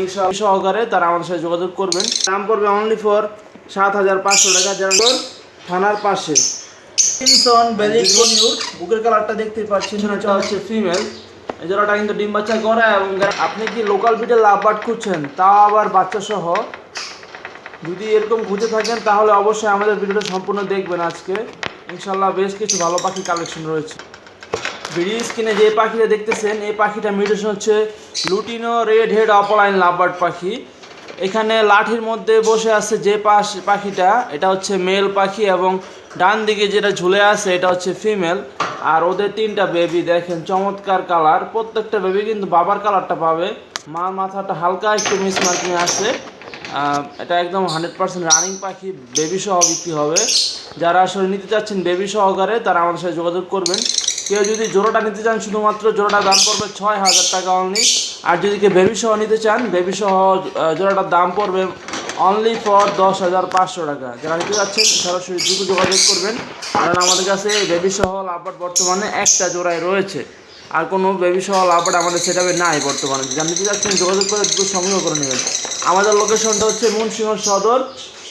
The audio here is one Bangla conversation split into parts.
ইনশাআল্লাহ সহকারে তারা আমাদের সাথে যোগাযোগ করবেন। দাম পড়বে অনলি ফর সাত হাজার পাঁচশো টাকা যারা থানার পাশে। কিমসন বেলিক কনিউর বুকের কালারটা দেখতে পাচ্ছেন এটা হচ্ছে ফিমেল এই জোড়াটা কিন্তু ডিম বাচ্চা করে এবং আপনি কি লোকাল বিটের লাভ বার্ড খুঁজছেন? তাও আবার বাচ্চা সহ। যদি এরকম খুঁজে থাকেন তাহলে অবশ্যই আমাদের ভিডিওটা সম্পূর্ণ দেখবেন আজকে। ইনশাল্লাহ বেশ কিছু ভালো পাখি কালেকশন রয়েছে। ভিডিও স্ক্রিনে যে পাখিটা দেখতেছেন, এই পাখিটা মিউটেশন হচ্ছে lutino red head opaline lovebird পাখি। এখানে লাঠির মধ্যে বসে আছে যে পাশ, পাখিটা, এটা হচ্ছে মেল পাখি এবং ডান দিকে যেটা ঝুলে আছে, এটা হচ্ছে ফিমেল। আর ওদের তিনটা বেবি দেখেন, চমৎকার কালার। প্রত্যেকটা বেবি কিন্তু বাবার কালারটা পাবে। মার মাথাটা হালকা একটু মিসমার্কিং আছে এটা একদম হান্ড্রেড পার্সেন্ট রানিং পাখি, বেবি সহ বিক্রি হবে। যারা আসলে নিতে চাচ্ছেন বেবি সহকারে, তারা আমাদের সাথে যোগাযোগ করবেন। কেউ যদি জোড়াটা নিতে চান, শুধুমাত্র জোড়াটার দাম পড়বে ছয় হাজার টাকা অনলি আর যদি কেউ বেবি সহ নিতে চান বেবি সহ জোড়াটার দাম পড়বে অনলি ফর দশ হাজার পাঁচশো টাকা। যারা নিতে যাচ্ছেন, সরাসরি দ্রুত যোগাযোগ করবেন। কারণ আমাদের কাছে বেবি সহ লাভবাট বর্তমানে একটা জোড়ায় রয়েছে। আর কোনো বেবি সহ লাভবাট আমাদের সেটাবে নাই বর্তমানে। যারা নিতে যাচ্ছেন, যোগাযোগ করে দ্রুত সংগ্রহ করে নেবেন। আমাদের লোকেশনটা হচ্ছে মুন্সিংহ সদর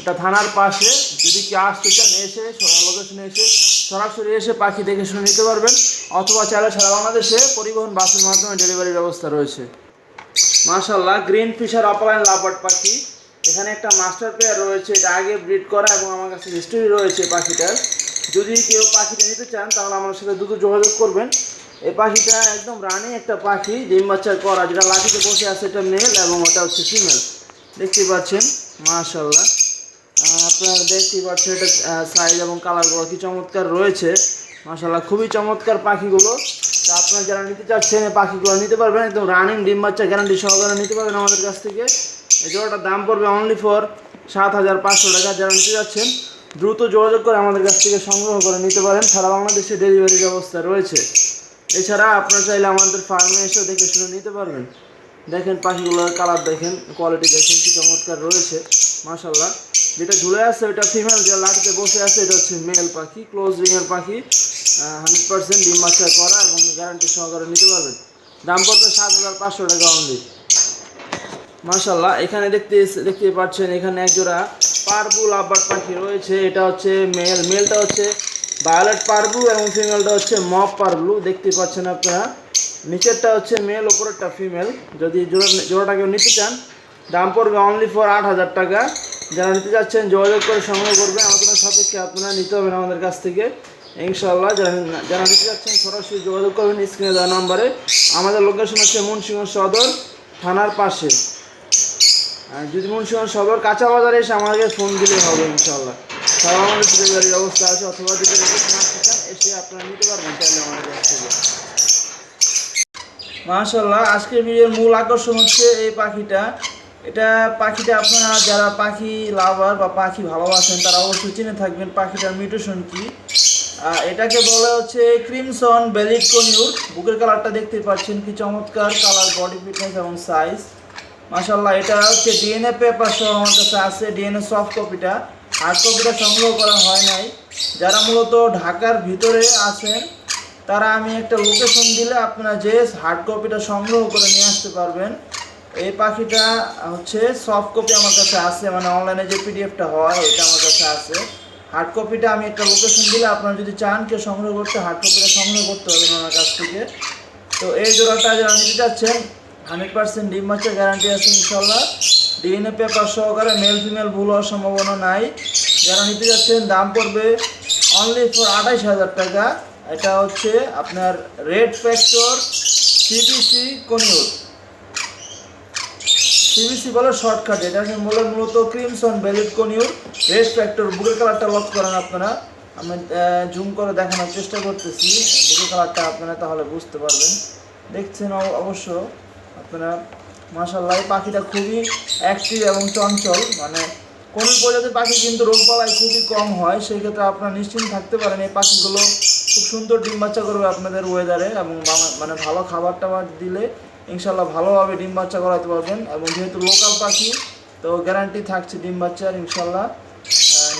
এটা থানার পাশে, যদি কেউ আসতে চান এসে লোকেশনে এসে, সরাসরি এসে পাখি দেখে শুনে নিতে পারবেন, অথবা চাইলে সারা বাংলাদেশে পরিবহন বাসের মাধ্যমে ডেলিভারি ব্যবস্থা রয়েছে। মাশাল্লাহ গ্রিন ফিশার অপলাইন লাভবার্ড পাখি। এখানে একটা মাস্টার পেয়ার রয়েছে, এটা আগে ব্রিড করা এবং আমার কাছে হিস্টোরি রয়েছে পাখিটার। যদি কেউ পাখিটা নিতে চান, তাহলে আমার সাথে দ্রুত যোগাযোগ করবেন। এই পাখিটা একদম রানি একটা পাখি, ডিম বাচ্চা করা, যেটা লাঠিতে বসে আছে, এটা মেল এবং ওটা হচ্ছে ফিমেল দেখতেই পাচ্ছেন? মাশাল্লাহ আপনারা দেখতেই পাচ্ছেন এটা সাইজ এবং কালারগুলো কি চমৎকার রয়েছে? মাশাল্লাহ খুবই চমৎকার পাখিগুলো। তা আপনারা যারা নিতে চাচ্ছেন, এই পাখিগুলো নিতে পারবেন। একদম রানিং ডিম বাচ্চা গ্যারান্টি সহকারে নিতে পারবেন আমাদের কাছ থেকে। এই জোড়াটার দাম পড়বে অনলি ফর সাত হাজার পাঁচশো টাকা। যারা নিতে যাচ্ছেন দ্রুত যোগাযোগ করে আমাদের কাছ থেকে সংগ্রহ করে নিতে পারেন। সারা বাংলাদেশে ডেলিভারি ব্যবস্থা রয়েছে। এছাড়া আপনারা চাইলে আমাদের ফার্মে এসেও দেখে শুনে নিতে পারবেন। দেখেন পাখিগুলোর কালার দেখেন কোয়ালিটি দেখেন, কি চমৎকার রয়েছে মাশাল্লাহ যেটা ঝুলে আছে, ওটা ফিমেল যে লাঠিতে বসে আছে, এটা হচ্ছে মেল পাখি ক্লোজ রিংয়ের পাখি হান্ড্রেড পার্সেন্ট ডিম বাচ্চা করা এবং গ্যারান্টি সহকারে নিতে পারবেন। দাম পড়বে সাত হাজার পাঁচশো টাকা অনলি মাশাল্লাহ এখানে দেখতে দেখতে পাচ্ছেন এখানে একজোড়া পারবু লাভবার্ড পাখি রয়েছে, এটা হচ্ছে মেল মেলটা হচ্ছে ভায়োলেট পারবু এবং ফিমেলটা হচ্ছে মপ পারবু দেখতে পাচ্ছেন আপনারা। নিচেরটা হচ্ছে মেল ওপরেরটা ফিমেল যদি জোড়া জোড়াটা কেউ নিতে চান, দাম পড়বে অনলি ফর আট হাজার টাকা। যারা নিতে যাচ্ছেন যোগাযোগ করে সংগ্রহ করবেন। আলোচনার সাপেক্ষে আপনারা নিতে হবেন আমাদের কাছ থেকে। ইনশাল্লাহ যারা যারা নিতে যাচ্ছেন সরাসরি যোগাযোগ করবেন স্ক্রিনে দেওয়া নাম্বারে। আমাদের লোকেশন হচ্ছে মুন্সিগঞ্জ সদর থানার পাশে। যদি মুন্সিগঞ্জ সদর কাঁচা বাজারে এসে আমাকে ফোন দিলে হবে ইনশাল্লাহ সারা আমাদের ব্যবস্থা আছে, অথবা যদি এসে আপনারা নিতে পারবেন তাহলে আমাদের কাছ থেকে। মাশাল্লাহ আজকের ভিডিওর মূল আকর্ষণ হচ্ছে এই পাখিটা। এটা পাখিটা আপনারা যারা পাখি লাভার বা পাখি ভালোবাসেন, তারা অবশ্যই চিনে থাকবেন পাখিটার মিউটেশন কি। এটাকে বলা হচ্ছে ক্রিমসন বেলিট কনিউর। বুকের কালারটা দেখতে পাচ্ছেন কি চমৎকার, কালার, বডি ফিটনেস এবং সাইজ। মাশাল্লাহ এটা হচ্ছে ডিএনএ পেপার সহ আমার কাছে আছে, ডিএনএ সফট কপিটা। হার্ড কপিটা সংগ্রহ করা হয় নাই। যারা মূলত ঢাকার ভিতরে আছেন তারা আমি একটা লোকেশন দিলে আপনারা যে হার্ড কপিটা সংগ্রহ করে নিয়ে আসতে পারবেন। এই পাখিটা হচ্ছে সফট কপি আমার কাছে আছে মানে অনলাইনে যে পিডিএফটা হয়, ওইটা আমার কাছে আছে। হার্ড কপিটা আমি একটা লোকেশন দিলে আপনারা যদি চান কেউ সংগ্রহ করতে হার্ড কপিটা সংগ্রহ করতে পারবেন আমার কাছ থেকে। তো এই জোড়াটা যারা নিতে চাচ্ছেন হান্ড্রেড পার্সেন্ট ডিম বাচ্চা গ্যারান্টি আছে ইনশাল্লাহ ডিএনএ পেপার সহকারে মেল ফিমেল ভুল হওয়ার সম্ভাবনা নাই। যারা নিতে যাচ্ছেন দাম পড়বে অনলি ফর আঠাইশ হাজার টাকা। এটা হচ্ছে আপনার red factor CBC conure. CBC বলে শর্টকাট, এটা মূলত মূলত crimson bellied conure. Red factor, বুকের কালারটা লক্ষ্য করেন আপনারা। আমি জুম করে দেখানোর চেষ্টা করতেছি। বুকের কালারটা আপনারা তাহলে বুঝতে পারবেন। দেখছেন অবশ্য আপনারা মাসাল্লাহ পাখিটা খুবই অ্যাক্টিভ এবং চঞ্চল। মানে কোন প্রজাতির পাখি কিন্তু রোগবালাই খুবই কম হয় সেই ক্ষেত্রে আপনারা নিশ্চিন্ত থাকতে পারেন এই পাখিগুলো সুন্দর ডিম বাচ্চা করবে আপনাদের ওয়েদারে এবং মানে ভালো খাবার টাবার দিলে ইনশাল্লাহ ভালোভাবে ডিম বাচ্চা করাতে পারবেন এবং যেহেতু লোকাল পাখি, তো গ্যারান্টি থাকছে ডিম বাচ্চার ইনশাল্লাহ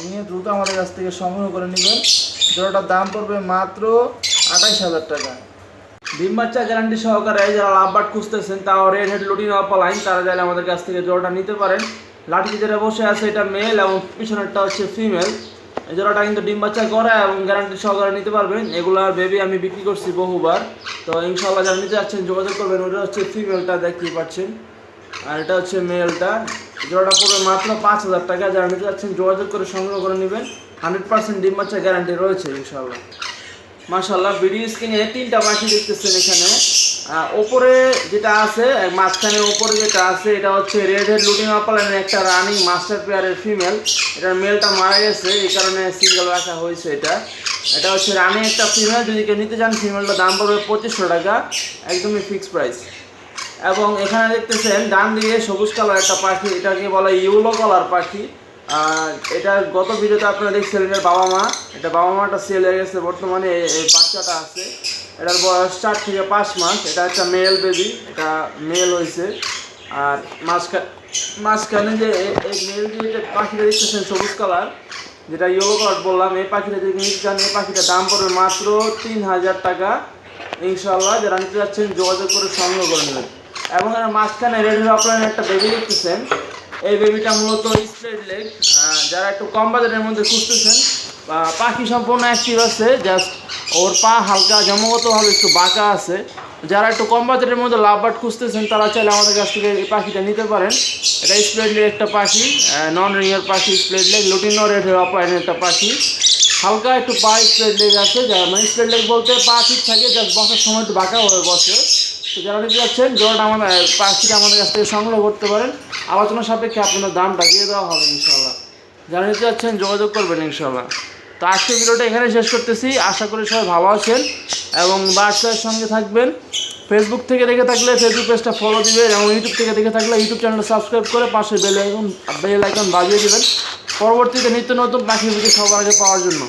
নিয়ে দ্রুত আমাদের কাছ থেকে সংগ্রহ করে নেবেন। জোড়াটার দাম পড়বে মাত্র আঠাইশ হাজার টাকা। ডিম বাচ্চা গ্যারান্টি সহকারে যারা লাভ বাট খুঁজতেছেন, তাও রেড হেড লুটিন অপালাইন তারা চাইলে আমাদের কাছ থেকে জোড়াটা নিতে পারেন। লাঠিতে যেটা বসে আছে, এটা মেল এবং পিছনেরটা হচ্ছে ফিমেল এই জোড়াটা কিন্তু ডিম বাচ্চা করে এবং গ্যারান্টি সহকারে নিতে পারবেন। এগুলার বেবি আমি বিক্রি করছি বহুবার। তো ইনশাল্লাহ যারা নিতে যাচ্ছেন, যোগাযোগ করবেন। ওটা হচ্ছে ফিমেলটা দেখতেই পাচ্ছেন। আর এটা হচ্ছে মেলটা জোড়াটা পড়বে মাত্র পাঁচ হাজার টাকা। যারা নিতে যাচ্ছেন, যোগাযোগ করে সংগ্রহ করে নেবেন। হান্ড্রেড পার্সেন্ট ডিম বাচ্চা গ্যারান্টি রয়েছে ইনশাল্লাহ মাশাল্লাহ ভিডিও স্ক্রিনে তিনটা পাখি দেখতেছেন এখানে। ওপরে যেটা আছে মাঝখানে ওপরে যেটা আছে, এটা হচ্ছে রেড হেড লুটিং আপালের একটা রানিং মাস্টার পেয়ারের ফিমেল এটার মেলটা মারা গেছে, এই কারণে সিঙ্গেল রাখা হয়েছে এটা। এটা হচ্ছে রানিং একটা ফিমেল যদি কেউ নিতে চান ফিমেলটার দাম পড়বে পঁচিশশো টাকা, একদমই ফিক্স প্রাইস এবং এখানে দেখতেছেন, ডান দিকে সবুজ কালার একটা পাখি, এটাকে বলে ইউলো কালার পাখি। এটা গত ভিডিওতে আপনারা দেখছিলেন, এর বাবা মা, এটা বাবা মাটা সেল হয়ে গেছে, বর্তমানে বাচ্চাটা আছে। এটার বয়স চার থেকে পাঁচ মাস। এটা একটা মেল বেবি এটা মেল হয়েছে আর মাঝখানে মাঝখানে যে এই মেল যে পাখিটা দেখতেছেন, সবুজ কালার যেটা ইয়েলো কালার বললাম, এই পাখিটা যদি নিতে চান, এই পাখিটার দাম পড়বে মাত্র তিন হাজার টাকা। ইনশাল্লাহ যারা নিতে যাচ্ছেন, যোগাযোগ করে সংগ্রহ করে নেবেন। এবং এর মাঝখানে রেড আপনার একটা বেবি দেখতেছেন। এই বেবিটা মূলত স্প্রেড লেগ যারা একটু কম বাজারের মধ্যে খুঁজতেছেন, বা পাখি সম্পূর্ণ অ্যাক্টিভ আছে জাস্ট ওর পা হালকা জন্মগতভাবে একটু বাঁকা আছে। যারা একটু কম বাজারের মধ্যে লাভ বাট খুঁজতেছেন, তারা চাইলে আমাদের কাছ থেকে এই পাখিটা নিতে পারেন। এটা স্প্রেড লেগ একটা পাখি নন রিয়ার পাখি, spread leg lutino red opaline একটা পাখি। হালকা একটু পা স্প্রেড লেগ আছে যারা মানে স্প্রেড লেগ বলতে পা ঠিক থাকে জাস্ট বসার সময় একটু বাঁকা হয়ে বসে। তো যারা নিতে যাচ্ছেন জলটা আমাদের পাখিটা আমাদের কাছ থেকে সংগ্রহ করতে পারেন। আলোচনা সাপেক্ষে আপনাদের দামটা দিয়ে দেওয়া হবে ইনশাল্লাহ যারা নিতে যাচ্ছেন, যোগাযোগ করবেন ইনশাল্লাহ তো আজকের ভিডিওটা এখানে শেষ করতেছি। আশা করি সবাই ভালো আছেন এবং বাচ্চার সঙ্গে থাকবেন। ফেসবুক থেকে দেখে থাকলে ফেসবুক পেজটা ফলো দিবেন এবং ইউটিউব থেকে দেখে থাকলে ইউটিউব চ্যানেলটা সাবস্ক্রাইব করে পাশে বেল আইকন বেল আইকন বাজিয়ে দেবেন। পরবর্তীতে নিত্য নতুন পাখি ভিডিও সবার আগে পাওয়ার জন্য।